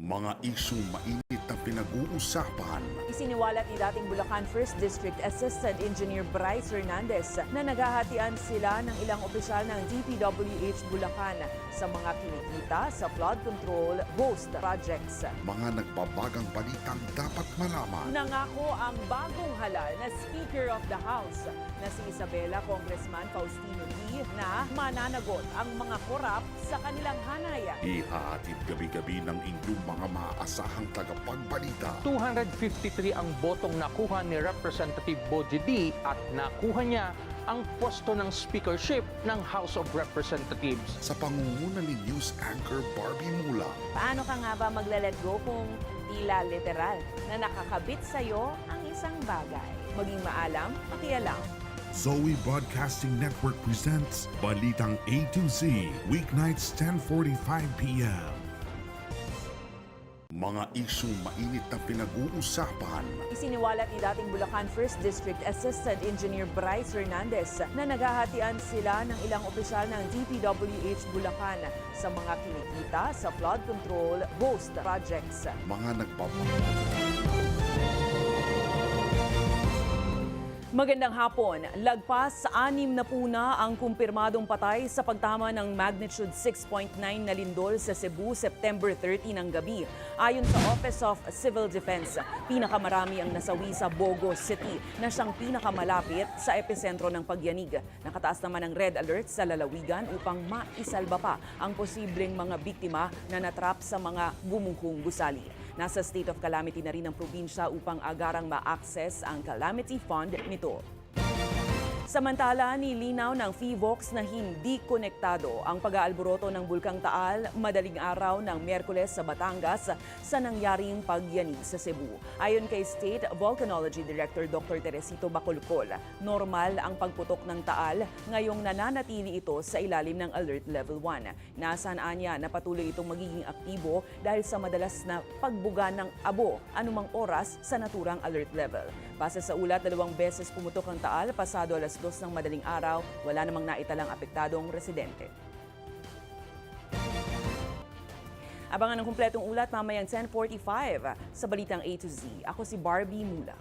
Mga isyong mainit na pinag-uusapan. Isiniwalat ni dating Bulacan 1st District Assistant Engineer Bryce Hernandez na naghahatian sila ng ilang opisyal ng DPWH Bulacan sa mga kinikita sa flood control host projects. Mga nagbabagang balitang dapat malaman. Nangako ang bagong halal na Speaker of the House na si Isabela Congressman Faustino Lee na mananagot ang mga korap sa kanilang hanay. Ihahatid gabi-gabi ng inyong mga maaasahang tagapagbalita. 253 ang botong nakuha ni Representative Boji D at nakuha niya ang pwesto ng speakership ng House of Representatives. Sa pangunguna ni News Anchor Barbie Mula. Paano ka nga ba magla-let go kung tila literal na nakakabit sa'yo ang isang bagay? Maging maalam, pakialam. Zoe Broadcasting Network presents Balitang A to Z, weeknights 10.45pm. Mga isyong mainit na pinag-uusapan. Isiniwalat ni dating Bulacan 1st District Assistant Engineer Bryce Hernandez na naghahatian sila ng ilang opisyal ng DPWH Bulacan sa mga kinikita sa flood control host projects. Mga nagbabagang Magandang hapon. Lagpas sa anim na puna ang kumpirmadong patay sa pagtama ng magnitude 6.9 na lindol sa Cebu September 30 ng gabi. Ayon sa Office of Civil Defense, pinakamarami ang nasawi sa Bogo City na siyang pinakamalapit sa epicentro ng pagyanig. Nakataas naman ang red alert sa lalawigan upang maisalba pa ang posibleng mga biktima na natrap sa mga gumuhong gusali. Nasa state of calamity na rin ang probinsya upang agarang ma-access ang calamity fund nito. Samantala, nilinaw ng FIVOX na hindi konektado ang pag-aalboroto ng Bulkang Taal madaling araw ng Miyerkules sa Batangas sa nangyaring pagyanig sa Cebu. Ayon kay State Volcanology Director Dr. Teresito Bacolcol, normal ang pagputok ng Taal ngayong nananatili ito sa ilalim ng Alert Level 1. Nasaan anya na patuloy itong magiging aktibo dahil sa madalas na pagbuga ng abo anumang oras sa naturang alert level. Base sa ulat, dalawang beses pumutok ang Taal pasado alas dos ng madaling araw, wala namang naitalang apektadong residente. Abangan ng kumpletong ulat mamayang 10.45 sa Balitang A to Z. Ako si Barbie Mulak.